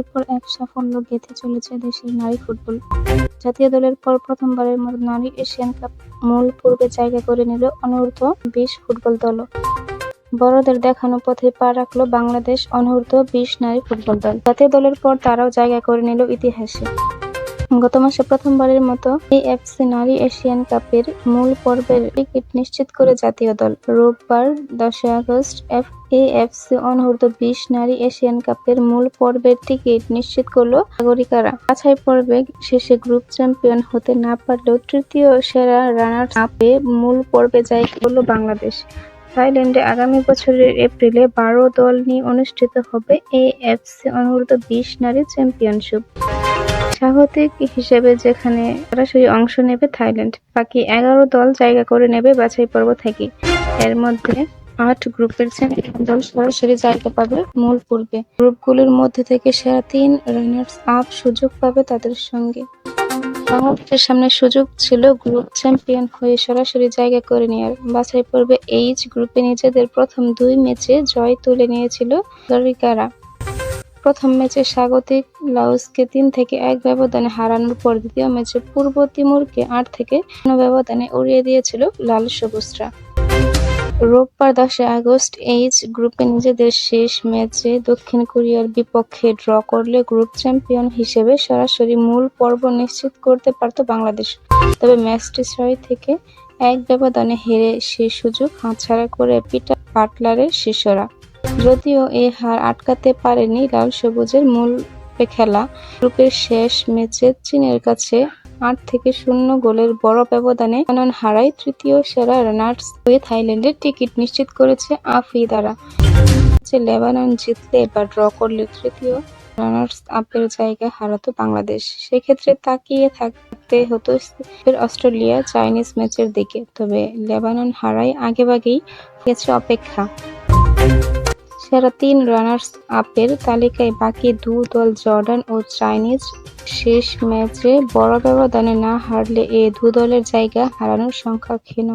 একের পর এক সাফল্য গেঁথে চলেছে দেশের নারী ফুটবল। জাতীয় দলের পর প্রথমবারের মতো নারী এশিয়ান কাপ মূল পূর্বে জায়গা করে নিল অনূর্ধ্ব বিশ ফুটবল দলও বড়দের দেখানো পথে পা রাখল বাংলাদেশ অনূর্ধ্ব বিশ নারী ফুটবল দল। জাতীয় দলের পর তারাও জায়গা করে নিল ইতিহাসে। গত মাসে প্রথমবারের মতো এএফসি নারী এশিয়ান কাপের মূল পর্বের টিকিট নিশ্চিত করে জাতীয় দল। রোববার দশই আগস্ট এফ এএফসি অনূর্ধ্ব বিশ নারী এশিয়ান কাপের মূল পর্বের টিকিট নিশ্চিত করল নাগরিকারা। বাছাই পর্বে শেষে গ্রুপ চ্যাম্পিয়ন হতে না পারলেও তৃতীয় সেরা রানার আপে মূল পর্বে জায়গা করল বাংলাদেশ। থাইল্যান্ডে আগামী বছরের এপ্রিলে বারো দল নিয়ে অনুষ্ঠিত হবে এএফসি অনূর্ধ্ব বিশ নারী চ্যাম্পিয়নশিপ। স্বাগতিক হিসেবে যেখানে সরাসরি অংশ নেবে থাইল্যান্ড। বাকি এগারো দল জায়গা করে নেবে বাছাই পর্ব থেকে। এর মধ্যে আট গ্রুপের দল সরাসরি জায়গা পাবে মূল পূর্বে। গ্রুপগুলোর মধ্যে থেকে সেরা তিন রানার্স আপ সুযোগ পাবে তাদের সঙ্গে। বাংলাদেশের সামনে সুযোগ ছিল গ্রুপ চ্যাম্পিয়ন হয়ে সরাসরি জায়গা করে নেওয়ার বাছাই পর্বে এইচ গ্রুপে নিজেদের প্রথম দুই ম্যাচে জয় তুলে নিয়েছিল দরিকারা প্রথম ম্যাচে স্বাগতিক লাওসকে তিন থেকে এক ব্যবধানে হারানোর পর দ্বিতীয় ম্যাচে পূর্ব তিমুরকে আট থেকে ব্যবধানে উড়িয়ে দিয়েছিল লাল সবুজরা। রোববার দশই আগস্ট এইচ গ্রুপে নিজেদের শেষ ম্যাচে দক্ষিণ কোরিয়ার বিপক্ষে ড্র করলে গ্রুপ চ্যাম্পিয়ন হিসেবে সরাসরি মূল পর্ব নিশ্চিত করতে পারত বাংলাদেশ। তবে ম্যাচটি ছয় থেকে এক ব্যবধানে হেরে সে সুযোগ হাতছাড়া করে পিটার বাটলারের শিষ্যরা। যদিও এই হার আটকাতে পারেনি লাল সবুজের মূল খেলা। গ্রুপের শেষ ম্যাচে চীনের কাছে আট থেকে শূন্য গোলের বড় ব্যবধানে লেবানন হারায় তৃতীয় সেরা রানার্স হয়ে থাইল্যান্ডের টিকিট নিশ্চিত করেছে আফ্রিদারা। যে লেবানন জিতলে বা ড্র করলে তৃতীয় রানার্স আপের জায়গা হারাতো বাংলাদেশ। সেক্ষেত্রে তাকিয়ে থাকতে হতো অস্ট্রেলিয়া চাইনিজ ম্যাচের দিকে। তবে লেবানন হারায় আগেভাগেই গেছে অপেক্ষা। সেরা তিন রানার্স আপের তালিকায় বাকি দু দল জর্ডান ও চাইনিজ শেষ ম্যাচে বড় ব্যবধানে না হারলে এ দু দলের জায়গা হারানোর সংখ্যা ক্ষীণ